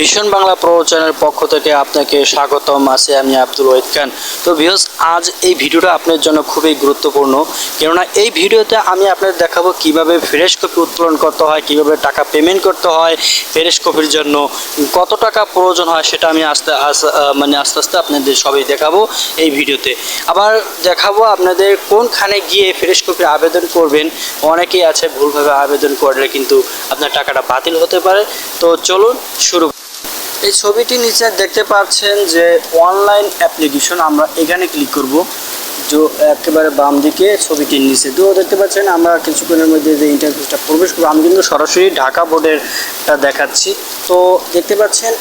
ভীষণ বাংলা প্রবচনের পক্ষ থেকে আপনাকে স্বাগতম। আছে আমি আব্দুল ওয়েদ খান। তো ভিউস আজ এই ভিডিওটা আপনার জন্য খুবই গুরুত্বপূর্ণ। কেননা এই ভিডিওতে আমি আপনাদের দেখাবো কীভাবে ফ্রেশ কপি উত্তোলন করতে হয়, কীভাবে টাকা পেমেন্ট করতে হয় ফ্রেশ কপির জন্য, কত টাকা প্রয়োজন হয় সেটা আমি আস্তে আস- মানে আস্তে আস্তে আপনাদের সবই দেখাবো এই ভিডিওতে। আবার দেখাবো আপনাদের কোনখানে গিয়ে ফ্রেশ কপির আবেদন করবেন। অনেকেই আছে ভুলভাবে আবেদন করলে কিন্তু আপনার টাকাটা বাতিল হতে পারে। তো চলুন শুরু এই ছবিটি নিচে দেখতে পাচ্ছেন যে অনলাইন অ্যাপ্লিকেশন আমরা এখানে ক্লিক করব। একেবারে বাম দিকে ছবিটির নিচে। তো দেখতে পাচ্ছেন, আমরা কিছুক্ষণের মধ্যে যে ইন্টারফেসটা প্রবেশ করব। আমি কিন্তু সরাসরি ঢাকা বোর্ডের দেখাচ্ছি। তো দেখতে পাচ্ছেন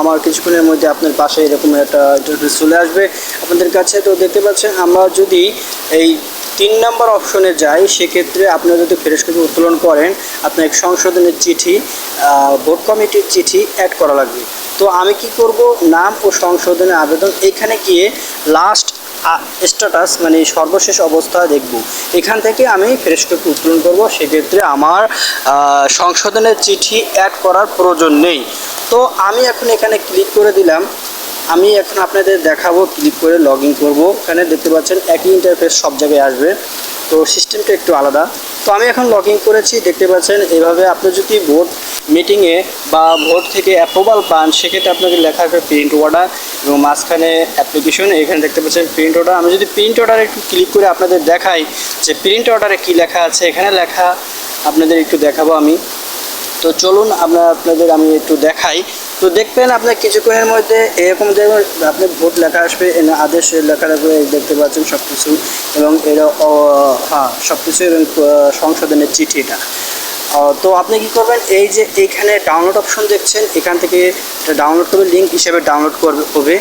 আমার কিছুক্ষণের মধ্যে আপনার পাশে এরকম একটা ইন্টারফেস চলে আসবে আপনাদের কাছে। তো দেখতে পাচ্ছেন, আমরা যদি এই তিন নম্বর অপশনে যাই, সেক্ষেত্রে আপনারা যদি ফেরত কপি উত্তোলন করেন, আপনার সংশোধনের চিঠি ভোট কমিটির চিঠি অ্যাড করা লাগবে। তো আমি কি করব? নাম ও সংশোধনের আবেদন। এখানে গিয়ে লাস্ট স্ট্যাটাস মানে সর্বশেষ অবস্থা দেখব। এখান থেকে আমি ফ্রেশ উত্তোলন করব। সেক্ষেত্রে আমার সংশোধনের চিঠি অ্যাড করার প্রয়োজন নেই। তো আমি এখন এখানে ক্লিক করে দিলাম। আমি এখন আপনাদের দেখাবো ক্লিক করে লগ ইন করব। এখানে দেখতে পাচ্ছেন একই ইন্টারফেস সব জায়গায় আসবে। তো সিস্টেমটা একটু আলাদা। তো আমি এখন লগ করেছি, দেখতে পাচ্ছেন এভাবে আপনি যদি ভোট মিটিংয়ে বা ভোট থেকে অ্যাপ্রুভাল পান, সেক্ষেত্রে আপনাকে লেখা হবে প্রিন্ট অর্ডার এবং মাঝখানে অ্যাপ্লিকেশন এখানে দেখতে পাচ্ছেন প্রিন্ট অর্ডার আমি যদি প্রিন্ট অর্ডারে একটু ক্লিক করে আপনাদের দেখাই যে প্রিন্ট অর্ডারে কী লেখা আছে, এখানে লেখা, আপনাদের একটু দেখাবো আমি। তো চলুন আমরা আপনাদের, আমি একটু দেখাই। তো দেখবেন আপনার কিছুক্ষণের মধ্যে এরকম দেখবেন আপনি ভোট লেখা আসবে আদেশ লেখা রাখবে দেখতে পাচ্ছেন সব কিছু এবং এর হ্যাঁ সব কিছু এবং সংশোধনের চিঠি এটা তো আপনি কি করবেন, এই যে এইখানে ডাউনলোড অপশন দেখছেন, এখান থেকে ডাউনলোড করবে লিঙ্ক হিসেবে ডাউনলোড করবে, হবে।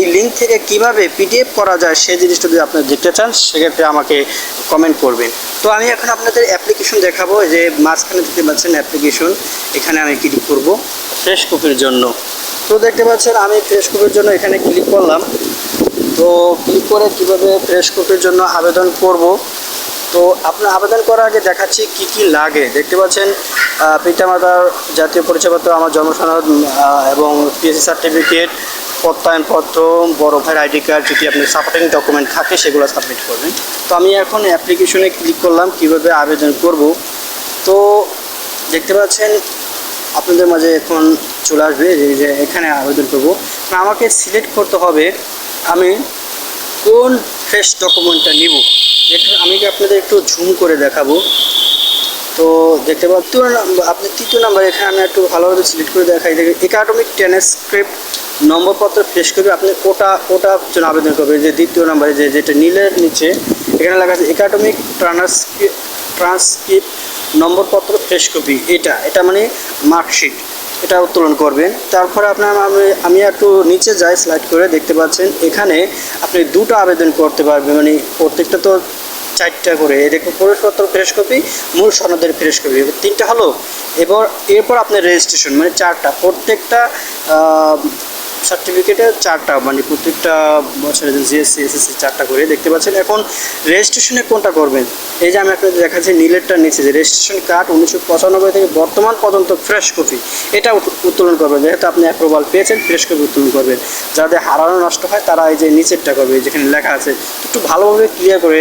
এই লিঙ্ক থেকে কীভাবে পিডিএফ করা যায় সেই জিনিসটা যদি আপনি দেখতে চান, সেক্ষেত্রে আমাকে কমেন্ট করবেন। তো আমি এখন আপনাদের অ্যাপ্লিকেশন দেখাবো যে মাঝখানে দেখতে পাচ্ছেন অ্যাপ্লিকেশন এখানে আমি ক্লিক করব। ফ্রেশ কপির জন্য। তো দেখতে পাচ্ছেন আমি ফ্রেশ কপির জন্য এখানে ক্লিক করলাম। তো ক্লিক করে কীভাবে ফ্রেশ কপির জন্য আবেদন করব? তো আপনার আবেদন করার আগে দেখাচ্ছি কি কি লাগে। দেখতে পাচ্ছেন পিতামাতার জাতীয় পরিচয়পত্র আমার জন্ম সনদ উম, আহ, এবং পিএসসি সার্টিফিকেট প্রত্যয়নপত্র বড় ভাইয়ের আইডি কার্ড যদি আপনার সাপোর্টিং ডকুমেন্ট থাকে সেগুলো সাবমিট করবেন। তো আমি এখন অ্যাপ্লিকেশনে ক্লিক করলাম কীভাবে আবেদন করব? তো দেখতে পাচ্ছেন আপনাদের মাঝে এখন চলে আসবে যে- এখানে আবেদন করব। আমাকে সিলেক্ট করতে হবে আমি কোন ফ্রেশ ডকুমেন্টটা নিব। একটু আমি কি আপনাদের একটু ঝুম করে দেখাবো? তো দেখতে পাচ্ছেন আপনি তৃতীয় নাম্বার, এখানে আমি একটু ভালোভাবে সিলেক্ট করে দেখাই। দেখি একাডেমিক ট্রান্সক্রিপ্ট নম্বরপত্র ফ্রেশ করবে, আপনি ওটা ওটা জন্য আবেদন করবে। যে দ্বিতীয় নাম্বারে যে, যেটা নীলের নিচে, এখানে লেখা আছে, একাডেমিক ট্রান্সক্রিপ্ট ট্রান্সক্রিপ্ট নম্বরপত্র ফ্রেশ কপি এটা এটা মানে মার্কশিট এটা উত্তোলন করবেন। তারপরে আপনার আমি আমি একটু নিচে যাই স্লাইড করে দেখতে পাচ্ছেন, এখানে আপনি দুটো আবেদন করতে পারবেন মানে প্রত্যেকটা তো চারটা করে। এরকম প্রবেশপত্র ফ্রেশ কপি মূল সনদের ফ্রেশ কপি তিনটা হলো। এবার, এরপর আপনার রেজিস্ট্রেশন মানে চারটা, প্রত্যেকটা সার্টিফিকেটে চারটা মানে প্রত্যেকটা বছরের জিএসসি এসএসসি চারটা করে। দেখতে পাচ্ছেন এখন রেজিস্ট্রেশনে কোনটা করবেন? এই যে আমি আপনাদের দেখাচ্ছি, নীলেরটা নিচে যে রেজিস্ট্রেশন কার্ড উনিশশো পঁচানব্বই থেকে বর্তমান পর্যন্ত ফ্রেশ কপি এটা উত্তোলন করবেন। যেহেতু আপনি অ্যাপ্রুভাল পেয়েছেন ফ্রেশ কপি উত্তোলন করবেন। যাদের হারানো নষ্ট হয়, তারা এই যে নিচেরটা করবে যেখানে লেখা আছে, একটু ভালোভাবে ক্লিয়ার করে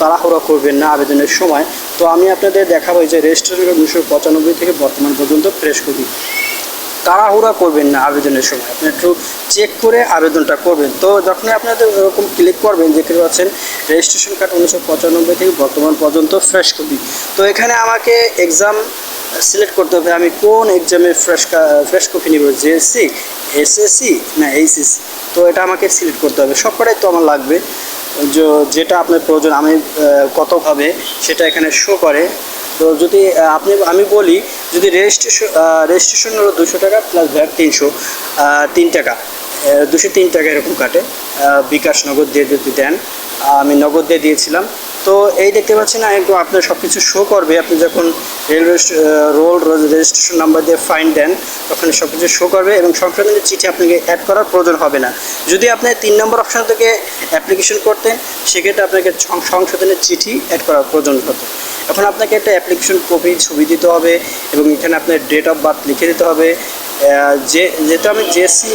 তাড়াহুড়া করবেন না আবেদনের সময়। তো আমি আপনাদের দেখাবো যে রেজিস্ট্রেশন উনিশশো পঁচানব্বই থেকে বর্তমান পর্যন্ত ফ্রেশ কপি তাড়াহুড়া করবেন না আবেদনের সময়। আপনি একটু চেক করে আবেদনটা করবেন। তো যখনই আপনাদের এরকম ক্লিক করবেন, দেখতে পাচ্ছেন রেজিস্ট্রেশন কার্ড উনিশশো পঁচানব্বই থেকে বর্তমান পর্যন্ত ফ্রেশ কপি তো এখানে আমাকে এক্সাম সিলেক্ট করতে হবে, আমি কোন এক্সামের ফ্রেশ ফ্রেশ কপি নিব? জেএসসি এসএসসি না এইচএসসি তো এটা আমাকে সিলেক্ট করতে হবে। সবকটাই তো আমার লাগবে। যেটা আপনার প্রয়োজন, আমি কতভাবে সেটা এখানে শো করে। তো যদি আপনি, আমি বলি, যদি রেজিস্ট্রেশন রেজিস্ট্রেশন হলো দুশো টাকা প্লাস ভ্যাট তিনশো তিন টাকা। দুশো তিন টাকা এরকম কাটে। বিকাশ নগদ দিয়ে যদি দেন আমি নগদ দিয়ে দিয়েছিলাম। তো এই দেখতে পাচ্ছেন একটু আপনার সব কিছু শো করবে। আপনি যখন রেলওয়ে রোল রেজিস্ট্রেশন নাম্বার দিয়ে ফাইন দেন, তখন সব কিছু শো করবে এবং সংশোধনের চিঠি আপনাকে অ্যাড করার প্রয়োজন হবে না। যদি আপনি তিন নম্বর অপশান থেকে অ্যাপ্লিকেশন করতেন, সেক্ষেত্রে আপনাকে সংশোধনের চিঠি অ্যাড করার প্রয়োজন হতো। এখন আপনাকে একটা অ্যাপ্লিকেশন কপি ছবি দিতে হবে এবং এখানে আপনার ডেট অফ বার্থ লিখে দিতে হবে। যে, যেহেতু আমি জেএসসি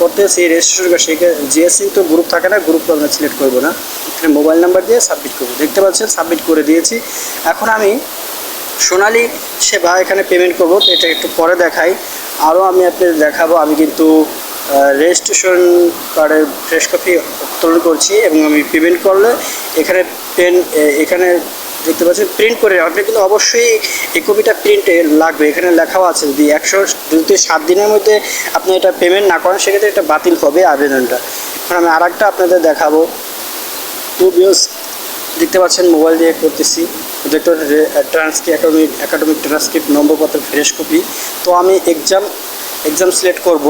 করতেছি রেজিস্ট্রেশন সেই জিএসসি তো গ্রুপ থাকে না গ্রুপ আমরা সিলেক্ট করব না। এখানে মোবাইল নাম্বার দিয়ে সাবমিট করব। দেখতে পাচ্ছেন সাবমিট করে দিয়েছি। এখন আমি সোনালি সেবা এখানে পেমেন্ট করব এটা একটু পরে দেখাই। আরও আমি আপনাদের দেখাবো, আমি কিন্তু রেজিস্ট্রেশন কার্ডের ফ্রেশ কপি উত্তোলন করছি এবং আমি পেমেন্ট করলে এখানে পেন এখানে দেখতে পাচ্ছেন প্রিন্ট করে আপনি কিন্তু অবশ্যই এই কপিটা প্রিন্টে লাগবে। এখানে লেখাও আছে, যদি একশো যদি সাত দিনের মধ্যে আপনি এটা পেমেন্ট না করেন, সেক্ষেত্রে এটা বাতিল হবে আবেদনটা। এখন আমি আর একটা আপনাদের দেখাবো। টু বিয়স দেখতে পাচ্ছেন মোবাইল দিয়ে করতেছি। দেখতে পাচ্ছেন ট্রান্সক্রিপ একাডেমিক একাডেমিক ট্রান্সক্রিপ্ট নম্বরপত্র ফ্রেশ কপি তো আমি এক্সাম এক্সাম সিলেক্ট করব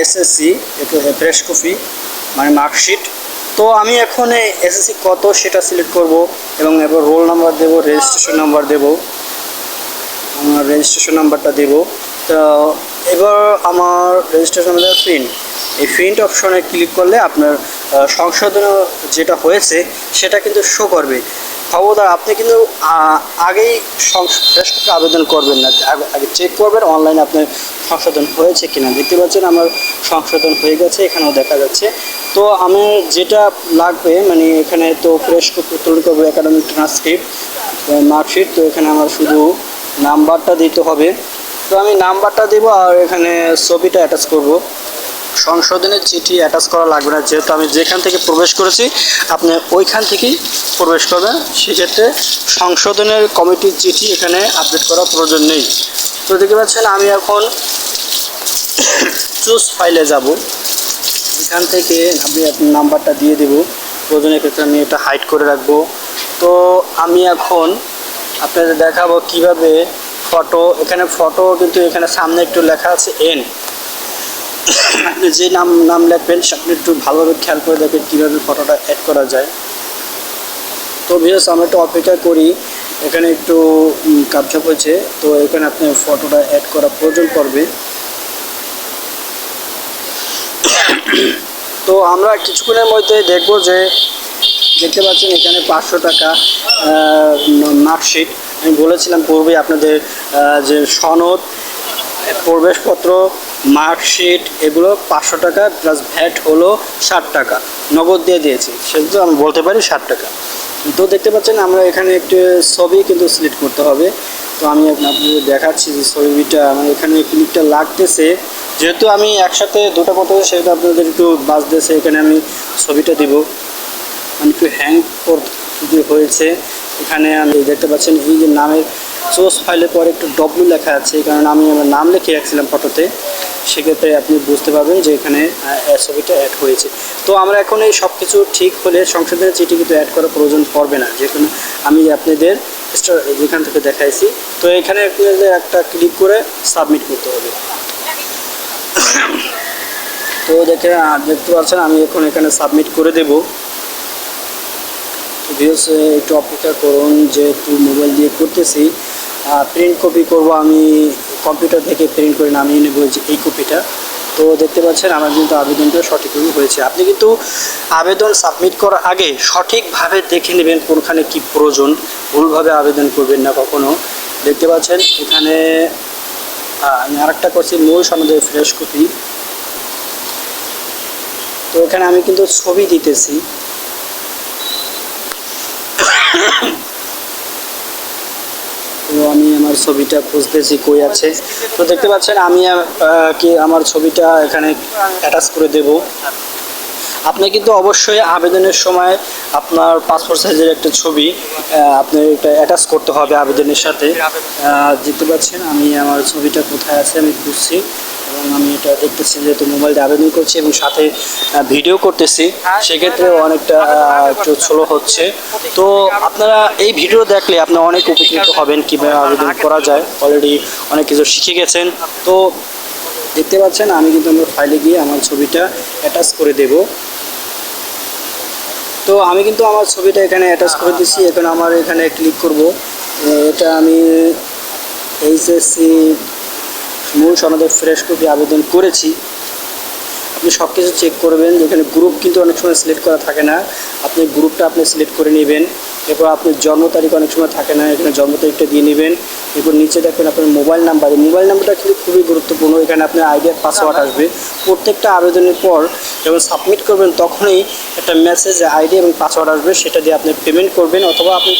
এসএসসি ফ্রেশ কপি মানে মার্কশিট তো আমি এখন এসএসসি কত সেটা সিলেক্ট করব এবং এবার রোল নাম্বার দেব রেজিস্ট্রেশন নাম্বার দেব, আমার রেজিস্ট্রেশন নাম্বারটা দেব। তো এবার আমার রেজিস্ট্রেশন নাম্বার প্রিন্ট এই প্রিন্ট অপশনে ক্লিক করলে আপনার সংশোধন যেটা হয়েছে সেটা কিন্তু শো করবে। খবরদার, আপনি কিন্তু আগেই করতে আবেদন করবেন না। আগে- চেক করবেন অনলাইনে আপনার সংশোধন হয়েছে কিনা। দেখতে পাচ্ছেন আমার সংশোধন হয়ে গেছে, এখানেও দেখা যাচ্ছে। তো আমার যেটা লাগবে মানে এখানে তো ফ্রেশ উত্তোলন করব একাডেমিক ট্রান্সক্রিপ্ট মার্কশিট তো এখানে আমার শুধু নাম্বারটা দিতে হবে। তো আমি নাম্বারটা দেব আর এখানে ছবিটা অ্যাটাচ করব। সংশোধনের চিঠি অ্যাটাচ করা লাগবে না। যেহেতু আমি যেখান থেকে প্রবেশ করেছি, আপনি ওইখান থেকেই প্রবেশ করবেন। সেক্ষেত্রে সংশোধনের কমিটির চিঠি এখানে আপডেট করার প্রয়োজন নেই। তো দেখতে পাচ্ছেন, আমি এখন চুজ ফাইলে যাব। এখান থেকে আমি আপনার নাম্বারটা দিয়ে দেব। প্রয়োজনের ক্ষেত্রে আমি এটা হাইড করে রাখব। তো আমি এখন আপনাদের দেখাবো কীভাবে ফটো এখানে ফটো কিন্তু এখানে সামনে একটু লেখা আছে এন আপনি যে নাম নাম লেখবেন আপনি একটু ভালোভাবে খেয়াল করে দেখবেন কীভাবে ফটোটা অ্যাড করা যায়। তো ভিউস আমরা একটু অপেক্ষা করি। এখানে একটু কাপচাপ হয়েছে। তো এখানে আপনি ফটোটা অ্যাড করা প্রয়োজন পড়বে। তো আমরা কিছুক্ষণের মধ্যে দেখব যে, দেখতে পাচ্ছেন এখানে পাঁচশো টাকা মার্কশিট আমি বলেছিলাম পূর্বে আপনাদের যে সনদ প্রবেশপত্র, মার্কশিট, এগুলো পাঁচশো টাকা প্লাস ভ্যাট হলো ষাট টাকা। নগদ দিয়ে দিয়েছি। সেহেতু আমি বলতে পারি ষাট টাকা। তো দেখতে পাচ্ছেন আমরা এখানে একটি ছবি কিন্তু সিলেক্ট করতে হবে। তো আমি আপনাদের দেখাচ্ছি যে ছবিটা। আমার এখানে ক্লিকটা লাগতেছে। যেহেতু আমি একসাথে দুটো করতে হবে সেহেতু আপনাদের একটু বাজতেছে এখানে আমি ছবিটা দিব। আমি একটু হ্যাং যদি হয়েছে, এখানে আমি দেখতে পাচ্ছেন এই যে নামের সোর্স ফাইলের পরে একটু ডব্লু লেখা আছে কারণ আমি আমার নাম লিখে রাখছিলাম ফটোতে সেক্ষেত্রে আপনি বুঝতে পারবেন যে এখানে ছবিটা অ্যাড হয়েছে। তো আমরা এখন এই সব কিছু ঠিক হলে সংশোধনের চিঠি কিন্তু অ্যাড করার প্রয়োজন পড়বে না। যে কোনো, আমি আপনাদের যেখান থেকে দেখাইছি। তো এখানে আপনাদের একটা ক্লিক করে সাবমিট করতে হবে। তো দেখে দেখতে পাচ্ছেন, আমি এখন এখানে সাবমিট করে দেবো। ভিউস একটু অপেক্ষা করুন যেহেতু মোবাইল দিয়ে করতেছি প্রিন্ট কপি করব আমি কম্পিউটার থেকে প্রিন্ট করে নামিয়ে নেব এই কপিটা তো দেখতে পাচ্ছেন, আমার কিন্তু আবেদনটা সঠিকভাবে হয়েছে। আপনি কিন্তু আবেদন সাবমিট করার আগে সঠিকভাবে দেখে নেবেন কোনখানে কি প্রয়োজন, ভুলভাবে আবেদন করবেন না কখনো। দেখতে পাচ্ছেন, এখানে আমি আরেকটা করছি, মূল সনদের ফ্রেশ কপি তো এখানে আমি কিন্তু ছবি দিতেছি। তো আমি আমার ছবিটা খুঁজতেছি কই আছে। তো দেখতে পাচ্ছেন, আমি কি আমার ছবিটা এখানে অ্যাটাচ করে দেব। আপনি কিন্তু অবশ্যই আবেদনের সময় আপনার পাসপোর্ট সাইজের একটা ছবি আপনার এটা অ্যাটাচ করতে হবে আবেদনের সাথে। দেখতে পাচ্ছেন, আমি আমার ছবিটা কোথায় আছে আমি খুঁজছি। এবং আমি এটা দেখতেছি যেহেতু মোবাইলটা আবেদন করছি এবং সাথে ভিডিও করতেছি। সেক্ষেত্রে অনেকটা আহ, একটু স্লো হচ্ছে। তো আপনারা এই ভিডিও দেখলে আপনি অনেক উপকৃত হবেন কীভাবে আবেদন করা যায়। অলরেডি অনেক কিছু শিখে গেছেন। তো দেখতে পাচ্ছেন আমি কিন্তু আমার ফাইলে গিয়ে আমার ছবিটা অ্যাটাচ করে দেব। তো আমি কিন্তু আমার ছবিটা এখানে অ্যাটাচ করে দিচ্ছি এখন আমার এখানে ক্লিক করব। এটা আমি এইচএসসি মূল সনদের ফ্রেশ কপি আবেদন করেছি। আপনি সব কিছু চেক করবেন যেখানে গ্রুপ কিন্তু অনেক সময় সিলেক্ট করা থাকে না। আপনি গ্রুপটা আপনি সিলেক্ট করে নেবেন এরপর আপনার জন্ম তারিখ অনেক সময় থাকে না এখানে জন্ম তারিখটা দিয়ে নেবেন। এরপর নিচে দেখবেন আপনার মোবাইল নাম্বার মোবাইল নাম্বারটা কিন্তু খুবই গুরুত্বপূর্ণ। এখানে আপনার আইডিয়ার পাসওয়ার্ড আসবে। প্রত্যেকটা আবেদনের পর যখন সাবমিট করবেন তখনই একটা মেসেজ আইডি এবং পাসওয়ার্ড আসবে। সেটা দিয়ে আপনি পেমেন্ট করবেন অথবা আপনি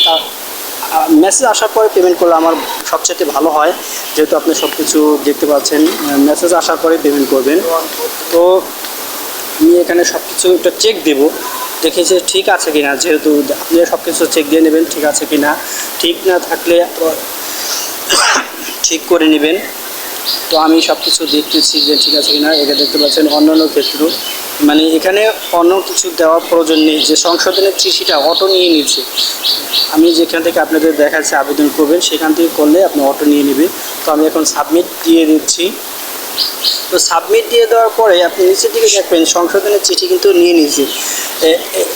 মেসেজ আসার পরে পেমেন্ট করলে আমার সবচেয়ে ভালো হয়। যেহেতু আপনি সব কিছু দেখতে পাচ্ছেন মেসেজ আসার পরে পেমেন্ট করবেন। তো আমি এখানে সব কিছু একটা চেক দেবো। দেখে যে ঠিক আছে কিনা, যেহেতু আপনি সব কিছু চেক দিয়ে নেবেন, ঠিক আছে কিনা। ঠিক না থাকলে ঠিক করে নেবেন। তো আমি সব কিছু দেখতেছি যে ঠিক আছে কিনা এটা দেখতে পাচ্ছেন অন্যান্য ক্ষেত্র। মানে এখানে অন্য কিছু দেওয়ার প্রয়োজন নেই, যে সংশোধনের চিঠিটা অটো নিয়ে নিচ্ছে। আমি যেখান থেকে আপনাদের দেখাচ্ছি আবেদন করবেন, সেখান থেকে করলে আপনি অটো নিয়ে নেবে তো আমি এখন সাবমিট দিয়ে দিচ্ছি। তো সাবমিট দিয়ে দেওয়ার পরে আপনি নিচের দিকে দেখবেন, সংশোধনের চিঠি কিন্তু নিয়ে নিয়েছি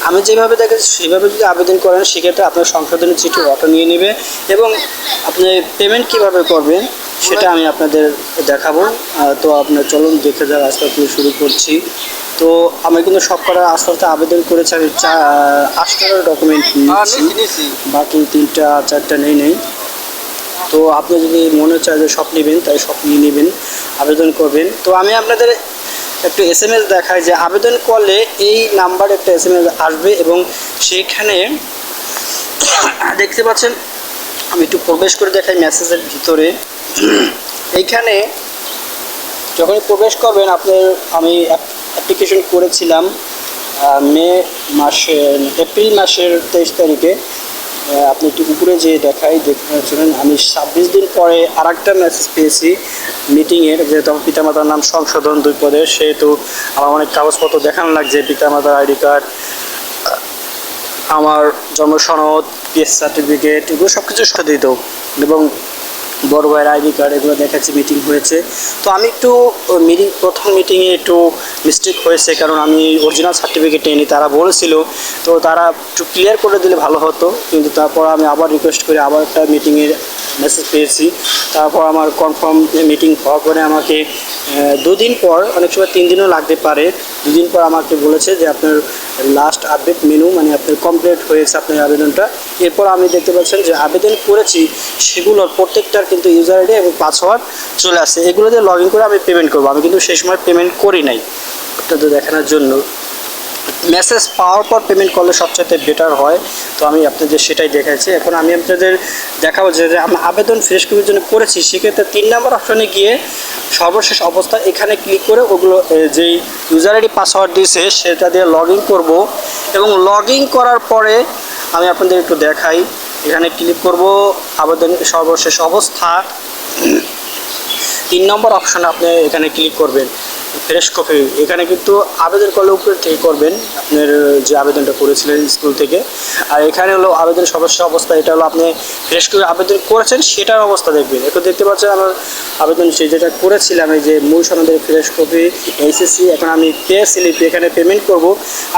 আমি যেভাবে দেখাচ্ছি, সেভাবে যদি আবেদন করেন, সেক্ষেত্রে আপনার সংশোধনের চিঠি অটো নিয়ে নেবে। এবং আপনি পেমেন্ট কীভাবে করবেন? সেটা আমি আপনাদের দেখাবো। তো আপনার চলুন দেখে যাওয়া আস্তে আস্তে শুরু করছি। তো আমি কিন্তু সব করার আস্তে আস্তে আবেদন করেছি আমি চা আটটা ডকুমেন্ট নিচ্ছি বাকি তিনটা চারটা নেই নেই। তো আপনি যদি মনে চায় যে সব নেবেন তাই সব নিয়ে নেবেন আবেদন করবেন। তো আমি আপনাদের একটু এস এম এস দেখাই যে আবেদন করলে এই নাম্বারে একটা এস এম এস আসবে এবং সেইখানে দেখতে পাচ্ছেন আমি একটু প্রবেশ করে দেখাই মেসেজের ভিতরে। এইখানে যখনই প্রবেশ করবেন, আপনার আমি অ্যাপ্লিকেশন করেছিলাম মে মাসে, এপ্রিল মাসের তেইশ তারিখে। আপনি একটু উপরে যে দেখাই পাচ্ছেন আমি ছাব্বিশ দিন পরে আর একটা মেসেজ পেয়েছি মিটিংয়ের যেহেতু আমার পিতামাতার নাম সংশোধন দুই পদে, সেহেতু আমার অনেক কাগজপত্র দেখানো লাগছে, পিতামাতার আইডি কার্ড, আমার জন্ম সনদ পিএস সার্টিফিকেট এগুলো সব কিছু সাথে দিত। এবং বড় ভাইয়ের আইডি কার্ড এগুলো দেখাচ্ছি মিটিং হয়েছে। তো আমি একটু মিটিং প্রথম মিটিংয়ে একটু মিস্টেক হয়েছে, কারণ আমি অরিজিনাল সার্টিফিকেট নিইনি, তারা বলেছিল। তো তারা একটু ক্লিয়ার করে দিলে ভালো হতো, কিন্তু তারপর আমি আবার রিকোয়েস্ট করে আবার একটা মিটিংয়ের মেসেজ পেয়েছি। তারপর আমার কনফার্ম মিটিং হওয়ার পরে আমাকে দুদিন পর, অনেক সময় তিন দিনও লাগতে পারে, দুদিন পর আমাকে বলেছে যে আপনার লাস্ট আপডেট মেনু মানে আপনার কমপ্লিট হয়েছে আপনার আবেদনটা। এরপর আমি দেখতে পাচ্ছেন যে আবেদন করেছি, সেগুলোর প্রত্যেকটার কিন্তু ইউজার আইডি এবং পাসওয়ার্ড চলে আসছে এগুলো দিয়ে লগ ইন করে আমি পেমেন্ট করব। আমি কিন্তু সেই সময় পেমেন্ট করি নাই। আপনাদের দেখানোর জন্য। মেসেজ পাওয়ার পর পেমেন্ট করলে সবচেয়ে বেটার হয়। তো আমি আপনাদের সেটাই দেখাচ্ছি। এখন আমি আপনাদের দেখাবো যে আমি আবেদন ফ্রেশ করার জন্য করেছি। সেক্ষেত্রে তিন নম্বর অপশনে গিয়ে সর্বশেষ অবস্থা এখানে ক্লিক করে ওগুলো যেই ইউজার আইডি পাসওয়ার্ড দিয়েছে, সেটা দিয়ে লগ ইন করব। এবং লগ ইন করার পরে আমি আপনাদের একটু দেখাই। এখানে ক্লিক করব আবেদন সর্বশেষ অবস্থা। তিন নম্বর অপশানে আপনি এখানে ক্লিক করবেন। Fresh copy. এখানে কিন্তু আবেদন করলে উপরে থেকে করবেন। আপনার যে আবেদনটা করেছিলেন স্কুল থেকে। আর এখানে হলো আবেদন সর্বশেষ অবস্থা, এটা হলো আপনি ফ্রেশ কপি আবেদন করেছেন, সেটার অবস্থা দেখবেন। এখন দেখতে পাচ্ছেন আমার আবেদন সে যেটা করেছিলাম, এই যে মূল সনদের ফ্রেশ কপি এইচএসসি এখন আমি পে স্লিপ এখানে পেমেন্ট করব।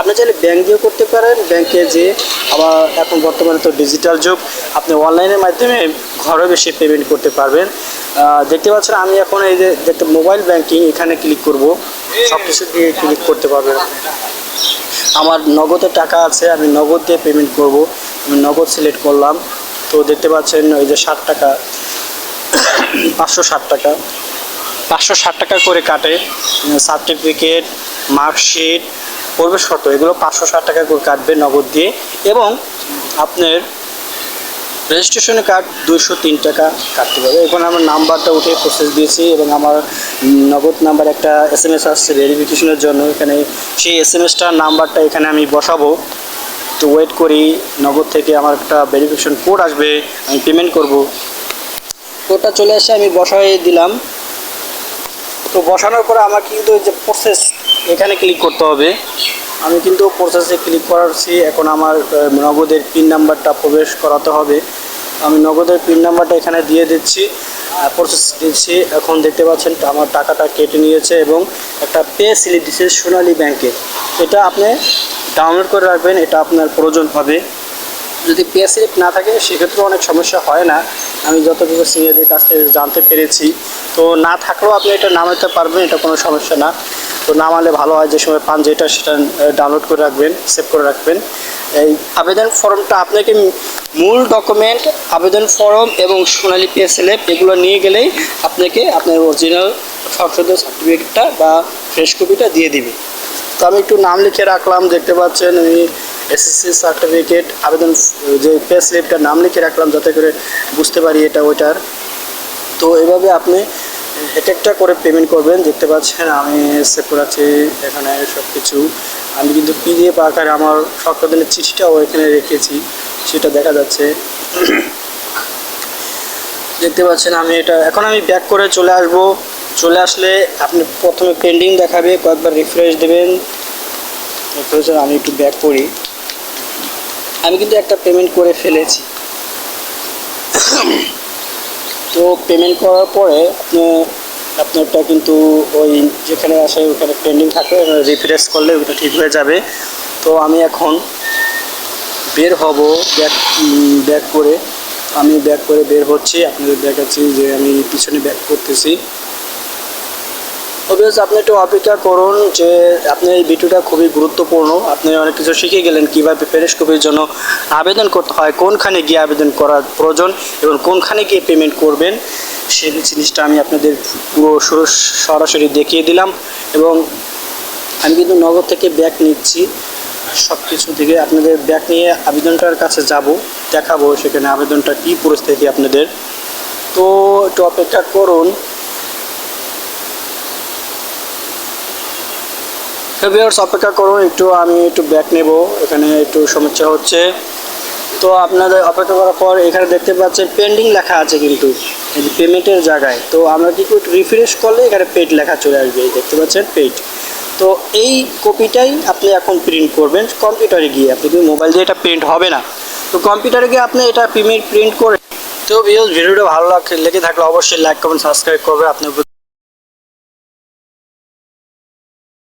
আপনি চাইলে ব্যাংক দিয়েও করতে পারেন। ব্যাংকে যে আবার এখন বর্তমানে তো ডিজিটাল যুগ, আপনি অনলাইনের মাধ্যমে ঘরে বসে পেমেন্ট করতে পারবেন। দেখতে পাচ্ছেন আমি এখন এই যে, দেখতে মোবাইল ব্যাংকিং এখানে ক্লিক করব। সব কিছু দিয়ে ক্লিক করতে পারবেন আমার নগদে টাকা আছে, আমি নগদ দিয়ে পেমেন্ট করব। আমি নগদ সিলেক্ট করলাম। তো দেখতে পাচ্ছেন ওই যে ষাট টাকা, পাঁচশো ষাট টাকা। পাঁচশো ষাট টাকা করে কাটে। সার্টিফিকেট মার্কশিট প্রবেশপত্র, এগুলো পাঁচশো ষাট টাকা করে কাটবে নগদ দিয়ে। এবং আপনার রেজিস্ট্রেশন কার্ড দুশো তিন টাকা কাটতে পারবে এখন আমার নাম্বারটা উঠে প্রসেস দিয়েছি এবং আমার নগদ নাম্বার একটা এস এম এস আসছে ভেরিফিকেশনের জন্য। এখানে সেই এস এম এসটার নাম্বারটা এখানে আমি বসাবো। তো ওয়েট করি, নগদ থেকে আমার একটা ভেরিফিকেশন কোড আসবে, আমি পেমেন্ট করব। কোডটা চলে আসে আমি বসাই দিলাম। তো বসানোর পরে আমার কিন্তু যে প্রসেস এখানে ক্লিক করতে হবে। আমি কিন্তু প্রসেসে ক্লিক করাচ্ছি এখন আমার নগদের পিন নাম্বারটা প্রবেশ করাতে হবে। আমি নগদের পিন নাম্বারটা এখানে দিয়ে দিচ্ছি। প্রসেস দিচ্ছি। এখন দেখতে পাচ্ছেন, আমার টাকাটা কেটে নিয়েছে এবং একটা পে স্লিপ দিচ্ছে সোনালী ব্যাংকে এটা আপনি ডাউনলোড করে রাখবেন, এটা আপনার প্রয়োজন হবে। যদি পে স্লিপ না থাকে, সেক্ষেত্রে অনেক সমস্যা হয় না। আমি যতটুকু সিনিয়রদের কাছ থেকে জানতে পেরেছি। তো না থাকলেও আপনি এটা নামাতে পারবেন, এটা কোনো সমস্যা না। তো নামালে ভালো হয় যে সময় পান যেটা সেটা ডাউনলোড করে রাখবেন সেভ করে রাখবেন। এই আবেদন ফর্মটা আপনাকে মূল ডকুমেন্ট আবেদন ফর্ম এবং সোনালি পে স্লিপ এগুলো নিয়ে গেলেই আপনাকে আপনার অরিজিনাল সংশোধন সার্টিফিকেটটা বা ফ্রেশ কপিটা দিয়ে দিবে। তো আমি একটু নাম লিখে রাখলাম, দেখতে পাচ্ছেন আমি এসএসসি সার্টিফিকেট আবেদন যে পে স্লিপটার নাম লিখে রাখলাম যাতে করে বুঝতে পারি এটা ওইটার। তো এভাবে আপনি এক একটা করে পেমেন্ট করবেন, দেখতে পাচ্ছেন আমি সেভ করাচ্ছি এখানে সব কিছু আমি কিন্তু পিডিএফ আকারে আমার সংশোধনের চিঠিটাও এখানে রেখেছি, সেটা দেখা যাচ্ছে। দেখতে পাচ্ছেন আমি এটা, এখন আমি ব্যাক করে চলে আসব। চলে আসলে আপনি প্রথমে পেন্ডিং দেখাবে, কয়েকবার রিফ্রেশ দেবেন। রিফ্রেশ আমি একটু ব্যাক করি। আমি কিন্তু একটা পেমেন্ট করে ফেলেছি। তো পেমেন্ট করার পরে আপনি, আপনারটা কিন্তু ওই যেখানে আসে ওখানে পেন্ডিং থাকে রিফ্রেশ করলে ওটা ঠিক হয়ে যাবে। তো আমি এখন বের হব ব্যাক ব্যাক করে। আমি ব্যাক করে বের হচ্ছি, আপনাদের দেখাচ্ছি যে আমি পিছনে ব্যাক করতেছি। অবভিয়াস আপনি একটু অপেক্ষা করুন যে আপনার এই ভিডিওটা খুবই গুরুত্বপূর্ণ। আপনি অনেক কিছু শিখে গেলেন, কীভাবে প্যারেস কপির জন্য আবেদন করতে হয়, কোনখানে গিয়ে আবেদন করার প্রয়োজন এবং কোনখানে গিয়ে পেমেন্ট করবেন সেই জিনিসটা আমি আপনাদের পুরো সরাসরি দেখিয়ে দিলাম এবং আমি কিন্তু নগদ থেকে ব্যাক নিচ্ছি। সব কিছু থেকে আপনাদের ব্যাক নিয়ে আবেদনটার কাছে যাব, দেখাবো সেখানে আবেদনটা কী পরিস্থিতি আপনাদের। তো একটু অপেক্ষা করুন ভিউয়ার্স অপেক্ষা করুন, একটু আমি একটু ব্যাক নেব, এখানে একটু সমস্যা হচ্ছে। তো আপনাদের অপেক্ষা করার পর এখানে দেখতে পাচ্ছেন পেন্ডিং লেখা আছে কিন্তু পেমেন্টের জায়গায়। তো আমরা কি একটু রিফ্রেশ করলে এখানে পেড লেখা চলে আসবে দেখতে পাচ্ছেন পেড তো এই কপিটাই আপনি এখন প্রিন্ট করবেন কম্পিউটারে গিয়ে। আপনি কিন্তু মোবাইল দিয়ে এটা প্রিন্ট হবে না, তো কম্পিউটারে গিয়ে আপনি এটা পেমেন্ট প্রিন্ট করে তো ভিডিওটা ভালো লাগে লেগে থাকলে অবশ্যই লাইক কমেন্ট সাবস্ক্রাইব করবে আপনার